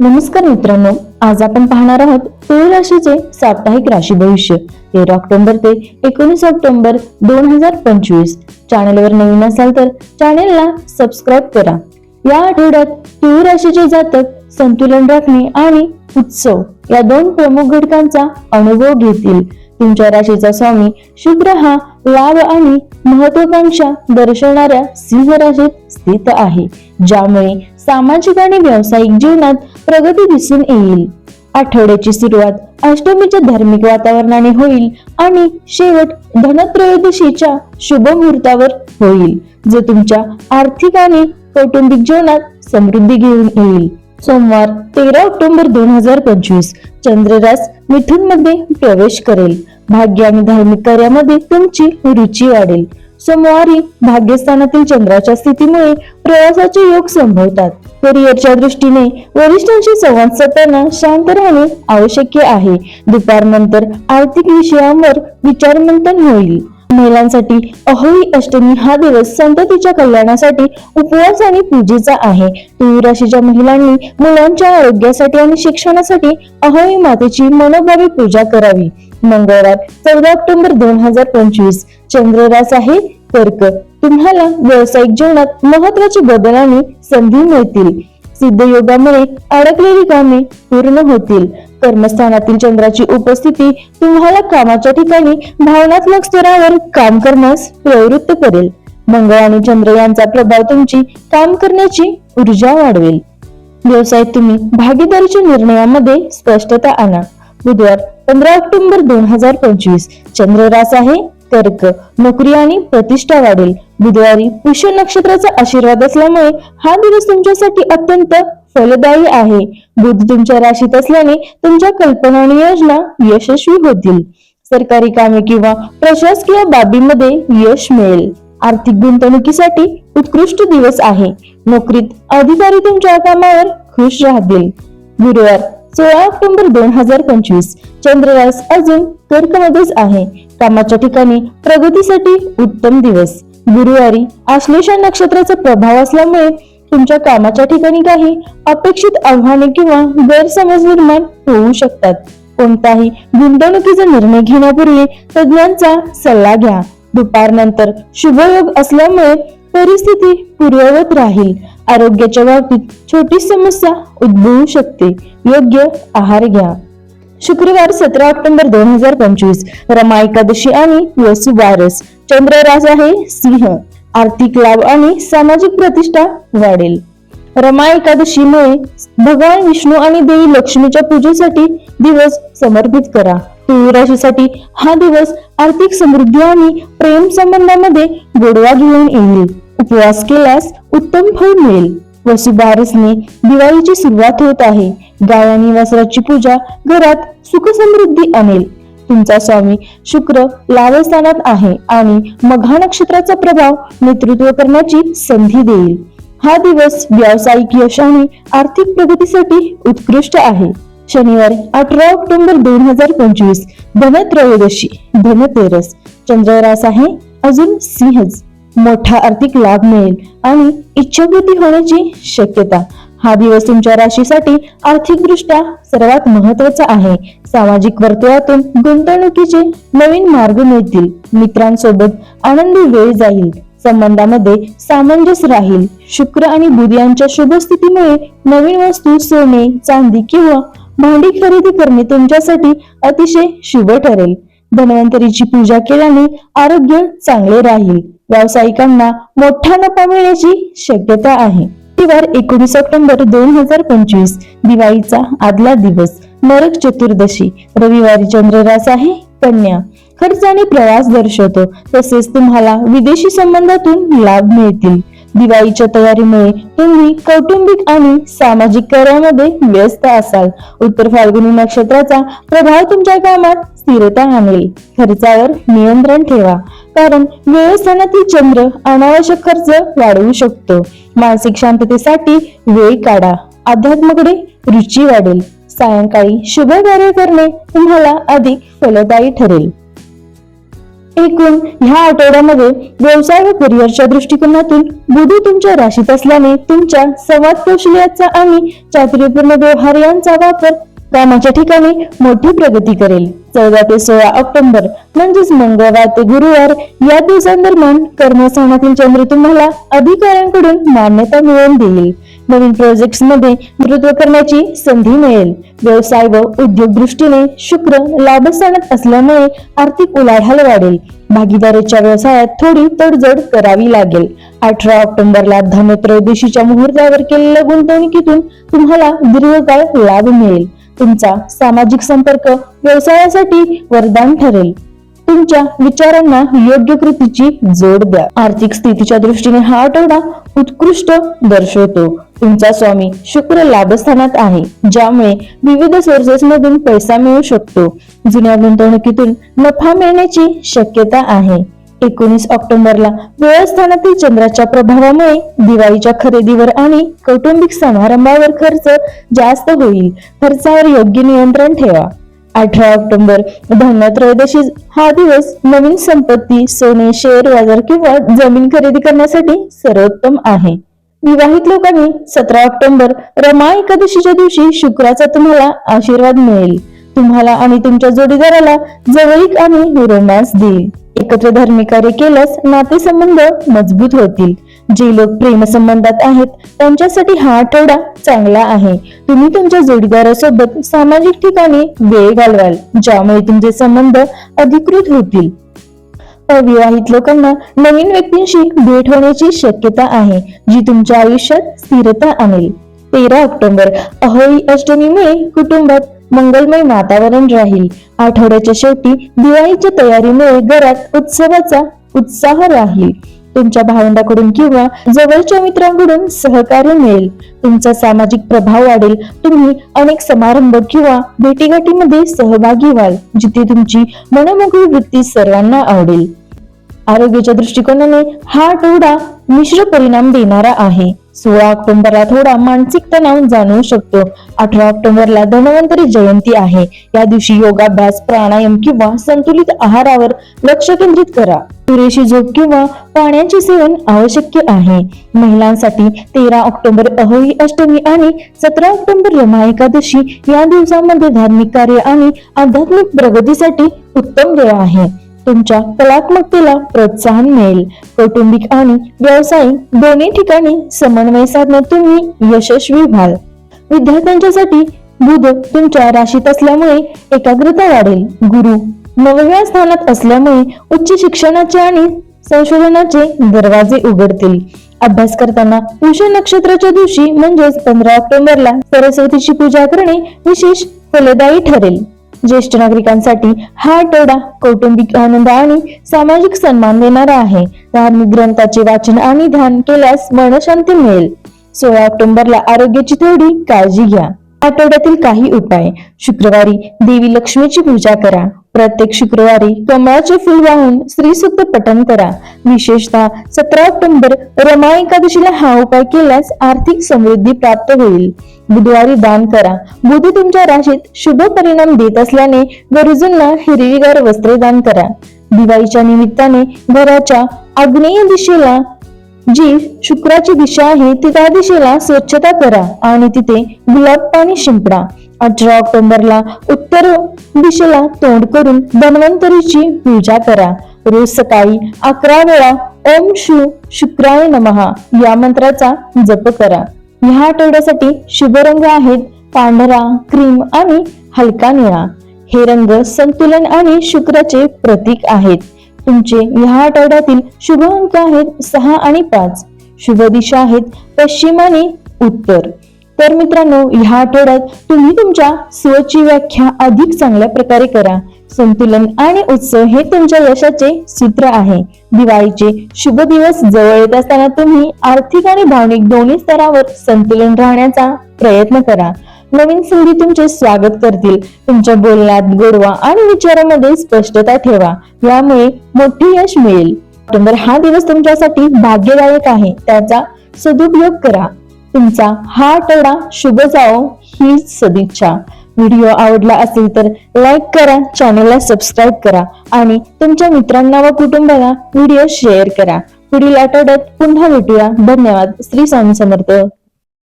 नमस्कार मित्रांनो आज आपण पाहणार आहोत तुळ राशीचे साप्ताहिक राशी भविष्य. तेरा ऑक्टोबर ते एकोणीस ऑक्टोबर दोन हजार पंचवीस. चॅनलवर नवीन असाल तर चॅनेलला सबस्क्राईब करा. या आठवड्यात तुळ राशीचे जातक संतुलन राखणे आणि उत्सव या दोन प्रमुख घटकांचा अनुभव घेतील. तुमच्या राशीचा स्वामी शुक्र हा लाभ आणि महत्वाकांक्षा दर्शवणाऱ्या सिंह राशीत स्थित आहे. ज्यामुळे सामाजिक आणि व्यावसायिक जीवनात प्रगती दिसून येईल. आठवड्याची सुरुवात अष्टमीच्या धार्मिक वातावरणाने होईल आणि शेवट धनत्रयोदशीच्या शुभ मुहूर्तावर होईल जे तुमच्या आर्थिक आणि कौटुंबिक जीवनात समृद्धी घेऊन येईल. सोमवार तेरा ऑक्टोबर दोन हजार पंचवीस चंद्ररास मिथुनमध्ये प्रवेश करेल. भाग्य आणि धार्मिक कार्यामध्ये तुमची रुची वाढेल. सोमवारी भाग्यस्थानातील चंद्राच्या स्थितीमुळे प्रवासाचे योग संभवतात. करिअरच्या दृष्टीने वरिष्ठांशी संवाद साधताना शांत राहणे आवश्यक आहे. दुपारनंतर आर्थिक विषयांवर विचारमंथन होईल. महिलांसाठी अहोई अष्टमी हा दिवस संततीच्या कल्याणासाठी उपवास आणि पूजेचा आहे. तुळ राशीच्या महिलांनी मुलांच्या आरोग्यासाठी आणि शिक्षणासाठी अहोई मातेची मनोभावी पूजा करावी. मंगळवार चौदा ऑक्टोबर दोन हजार पंचवीस. चंद्ररास आहे कर्क. तुम्हाला व्यावसायिक जीवनात महत्वाची बदल आणि संधी मिळतील. सिद्ध योगामुळे अडकलेली कामे पूर्ण होतील. कर्मस्थानातील चंद्राची उपस्थिती तुम्हाला कामाच्या ठिकाणी भावनात्मक स्तरावर काम करण्यास प्रवृत्त करेल. मंगळ आणि चंद्र यांचा प्रभाव तुमची काम करण्याची ऊर्जा वाढवेल. व्यवसायात तुम्ही भागीदारीच्या निर्णयामध्ये स्पष्टता आणा. बुधवार पंधरा ऑक्टोबर दोन हजार पंचवीस. चंद्र रास आहे कर्क नोकरी आणि प्रतिष्ठा वाढेल. बुधवारी पुष्य नक्षत्राचा आशीर्वाद असल्यामुळे हा दिवस तुमच्यासाठी अत्यंत फलदायी आहे. बुध तुमच्या राशीत असल्याने तुमच्या कल्पना आणि योजना यशस्वी होतील. सरकारी कामे किंवा प्रशासकीय बाबीमध्ये यश मिळेल. आर्थिक गुंतवणुकीसाठी उत्कृष्ट दिवस आहे. नोकरीत अधिकारी तुमच्या कामावर खुश राहतील. गुरुवार सोळा ऑक्टोबर दोन हजार पंचवीस. चंद्ररास अजून कर्कमध्येच आहे. कामाच्या ठिकाणी प्रगतीसाठी उत्तम दिवस. गुरुवारी आश्लेषा नक्षत्राचा प्रभाव असल्यामुळे तुमच्या कामाच्या ठिकाणी काही अपेक्षित आव्हाने किंवा गैरसमज निर्माण होऊ शकतात. कोणताही गुंतवणुकीचा निर्णय घेण्यापूर्वी तज्ञांचा सल्ला घ्या. दुपारनंतर शुभयोग असल्यामुळे परिस्थिती पूर्ववत राहील. आरोग्याच्या बाबतीत छोटी समस्या उद्भवू शकते. योग्य आहार घ्या. शुक्रवार सतरा ऑक्टोबर दोन हजार पंचवीस. रमा एकादशी आणि वसुबारस चंद्रराज चंद्र राज आहे सिंह. आर्थिक लाभ आणि सामाजिक प्रतिष्ठा वाढेल. रमा एकादशीमुळे भगवान विष्णू आणि देवी लक्ष्मीच्या पूजेसाठी दिवस समर्पित करा. तुळ राशीसाठी हा दिवस आर्थिक समृद्धी आणि प्रेम संबंधामध्ये गोडवा घेऊन येईल. उपवास केल्यास उत्तम फळ मिळेल. वसुबारसने दिवाळीची सुरुवात होत आहे. गाय आणि वासराची पूजा घरात सुख समृद्धी आणेल. तुमचा स्वामी शुक्र लाभस्थानात आहे आणि मघा नक्षत्राचा प्रभाव नेतृत्व करण्याची संधी देईल. हा दिवस व्यावसायिक यश आणि आर्थिक प्रगतीसाठी उत्कृष्ट आहे. शनिवार अठरा ऑक्टोबर दोन हजार पंचवीस धनत्रयोदशी धनतेरस चंद्ररास आहे अजून सिंहज. मोठा आर्थिक लाभ मिळेल आणि इच्छापूर्ती होण्याची शक्यता हा दिवस तुमच्या राशीसाठी आर्थिकदृष्ट्या सर्वात महत्त्वाचा आहे. सामाजिक वर्तुळातून गुंतवणुकीचे नवीन मार्ग मिळतील. मित्रांसोबत आनंदी वेळ जाईल. संबंधामध्ये सामंजस्य राहील. शुक्र आणि बुध यांच्या शुभ स्थितीमुळे नवीन वस्तू सोने चांदी किंवा भांडी खरेदी करणे तुमच्यासाठी अतिशय शुभ ठरेल. धन्वंतरीची पूजा केल्याने आरोग्य चांगले राहील. व्यावसायिकांना मोठा नफा मिळण्याची शक्यता आहे. रविवार एकोणीस ऑक्टोबर दोन हजार पंचवीस दिवाळीचा आदला दिवस. नरक चतुर्दशी रविवारी चंद्ररास आहे कन्या. खर्च आणि प्रवास दर्शवतो तसेच तुम्हाला विदेशी संबंधातून लाभ मिळतील. दिवाळीच्या तयारीमुळे तुम्ही कौटुंबिक आणि सामाजिक कार्यामध्ये व्यस्त असाल. उत्तर फाल्गुनी नक्षत्राचा प्रभाव तुमच्या कामात स्थिरता आणेल. खर्चावर नियंत्रण ठेवा. कारण व्यवस्थानातील चंद्र अनावश्यक खर्च वाढवू शकतो. मानसिक शांततेसाठी वेळ काढा. अध्यात्माकडे रुची वाढेल. सायंकाळी शुभ कार्य करणे तुम्हाला अधिक फलदायी ठरेल. एकूण ह्या आठवड्यामध्ये व्यवसाय व करिअरच्या दृष्टिकोनातून बुधू तुमच्या राशीत असल्याने तुमच्या संवाद कौशल्याचा आणि चातुर्यपूर्ण व्यवहार यांचा वापर कामाच्या ठिकाणी मोठी प्रगती करेल. चौदा ते सोळा ऑक्टोबर म्हणजेच मंगळवार ते गुरुवार या दिवसांदरम्यान कर्मस्थानातील चंद्र तुम्हाला अधिकाऱ्यांकडून मान्यता मिळवून देईल. नवीन प्रोजेक्टमध्ये नेतृत्व करण्याची संधी मिळेल. व्यवसाय व उद्योग दृष्टीने शुक्र लाभस्थानात असल्यामुळे आर्थिक उलाढाल वाढेल. भागीदारीच्या व्यवसायात थोडी तडजोड करावी लागेल. अठरा ऑक्टोबरला धनत्रयोदशीच्या मुहूर्तावर केलेल्या गुंतवणुकीतून तुम्हाला दीर्घकाळ लाभ मिळेल. तुमचा सामाजिक संपर्क व्यवसायासाठी वरदान ठरेल. तुमच्या विचारांना योग्य कृतीची जोड द्या. आर्थिक स्थितीच्या दृष्टीने हा आठवडा उत्कृष्ट दर्शवतो. तुमचा स्वामी शुक्र लाभस्थानात आहे ज्यामुळे विविध सोर्सेस मधून पैसा मिळू शकतो. जुन्या गुंतवणुकीतून नफा मिळण्याची शक्यता आहे. एकोणीस ऑक्टोबरला व्यवस्थानातील चंद्राच्या प्रभावामुळे दिवाळीच्या खरेदीवर आणि कौटुंबिक समारंभावर खर्च जास्त होईल खर्चावर योग्य नियंत्रण ठेवा. अठरा ऑक्टोबर धनत्रयोदशी हा दिवस नवीन संपत्ती सोने शेअर बाजार किंवा जमीन खरेदी करण्यासाठी सर्वोत्तम आहे. विवाहित लोकांनी सतरा ऑक्टोबर रमा एकादशीच्या दिवशी शुक्राचा तुम्हाला आशीर्वाद मिळेल. तुम्हाला आणि तुमच्या जोडीदाराला जवळीक आणि रोमॅन्स देईल. एकत्र धार्मिक कार्य केल्यास नातेसंबंध मजबूत होतील. जे लोक प्रेमसंबंधात आहेत त्यांच्यासाठी हा आठवडा चांगला आहे. तुम्ही तुमच्या जोडीदारासोबत सामाजिक ठिकाणी वेळ घालवाल ज्यामुळे तुमचे संबंध अधिकृत होतील. अविवाहित लोकांना नवीन व्यक्तींशी भेट होण्याची शक्यता आहे जी तुमच्या आयुष्यात स्थिरता आणेल. तेरा ऑक्टोबर अहोई अष्टमीमुळे कुटुंबात मंगलमय वातावरण राहील. आठवड्याच्या शेवटी दिवाळीच्या तयारीमुळे घरात उत्सवाचा उत्साह राहील. तुमच्या भावंडाकडून किंवा जवळच्या मित्रांकडून सहकार्य मिळेल. तुमचा सामाजिक प्रभाव वाढेल. तुम्ही अनेक समारंभ किंवा भेटीगाठीमध्ये सहभागी व्हाल जिथे तुमची मनमोकळी वृत्ती सर्वांना आवडेल. आरोग्याच्या दृष्टिकोनाने हा आठवडा मिश्र परिणाम देणारा आहे. सोळा ऑक्टोबरला थोडा मानसिक तणाव जाणवू शकतो. अठरा ऑक्टोबरला धन्वंतरी जयंती आहे. या दिवशी योगाभ्यास प्राणायाम किंवा संतुलित आहारावर लक्ष केंद्रित करा. पुरेशी झोप किंवा पाण्याचे सेवन आवश्यक आहे. महिलांसाठी तेरा ऑक्टोबर अहोई अष्टमी आणि सतरा ऑक्टोबर रमा एकादशी या दिवसामध्ये धार्मिक कार्य आणि आध्यात्मिक प्रगतीसाठी उत्तम वेळ आहे. तुमच्या कलात्मकतेला प्रोत्साहन मिळेल. कौटुंबिक आणि व्यावसायिक दोन्ही ठिकाणी समन्वय साधण्यात तुम्ही यशस्वी व्हाल. विद्यार्थ्यांच्यासाठी बुध तुमच्या राशीत असल्यामुळे एकाग्रता वाढेल. गुरु नवव्या स्थानात असल्यामुळे उच्च शिक्षणाचे आणि संशोधनाचे दरवाजे उघडतील. अभ्यास करताना पुष्य नक्षत्राच्या दिवशी म्हणजेच पंधरा ऑक्टोबरला सरस्वतीची पूजा करणे विशेष फलदायी ठरेल. ज्येष्ठ नागरिकांसाठी हा आठवडा कौटुंबिक आनंद आणि सामाजिक सन्मान देणारा आहे. धार्मिक ग्रंथाचे वाचन आणि ध्यान केल्यास मनशांती मिळेल. सोळा ऑक्टोबरला आरोग्याची थोडी काळजी घ्या. आठवड्यातील काही उपाय. शुक्रवारी देवी लक्ष्मीची पूजा करा. प्रत्येक शुक्रवारी कमळाचे फुल वाहून श्रीसुक्त पठण करा. विशेषतः सतरा ऑक्टोबर रमा एकादशीला हा उपाय केल्यास आर्थिक समृद्धी प्राप्त होईल. बुधवारी दान करा. बुध तुमच्या राशीत शुभ परिणाम देत असल्याने गरजूंना हिरवीगार वस्त्रे दान करा. दिवाळीच्या निमित्ताने घराच्या आग्नेय दिशेला जी शुक्राची दिशा आहे ती त्या दिशेला स्वच्छता करा आणि तिथे गुलाब पाणी शिंपडा. अठरा ऑक्टोबरला उत्तर दिशेला तोंड करून धन्वंतरीची पूजा करा. रोज सकाळी अकरा वेळा ओम शु शुक्राय नमहा या मंत्राचा जप करा. ह्या आठवड्यासाठी शुभ रंग आहेत पांढरा क्रीम आणि हलका निळा. हे रंग संतुलन आणि शुक्राचे प्रतीक आहेत. तुमचे ह्या आठवड्यातील शुभ अंक आहेत सहा आणि पाच. शुभ दिशा आहेत पश्चिम आणि उत्तर. तर मित्रांनो ह्या आठवड्यात तुम्ही तुमच्या स्वची व्याख्या अधिक चांगल्या प्रकारे करा. संतुलन आणि उत्सव हे तुमच्या यशाचे सूत्र आहे. दिवाळीचे शुभ दिवस जवळ येत असताना तुम्ही आर्थिक आणि भावनिक दोन्ही स्तरावर संतुलन राहण्याचा प्रयत्न करा. नवीन संधी तुमचे स्वागत करतील. तुमच्या बोलण्यात गोडवा आणि विचारामध्ये स्पष्टता ठेवा. यामुळे मोठे यश मिळेल. हा दिवस तुमच्यासाठी भाग्यदायक आहे. त्याचा सदुपयोग करा. तुमचा हा आठवडा शुभ जावो ही सदिच्छा. व्हिडिओ आवडला असेल तर लाईक करा चॅनलला सबस्क्राईब करा आणि तुमच्या मित्रांना व कुटुंबाला व्हिडिओ शेअर करा. पुढील आठवड्यात पुन्हा भेटूया. धन्यवाद. श्री स्वामी समर्थ.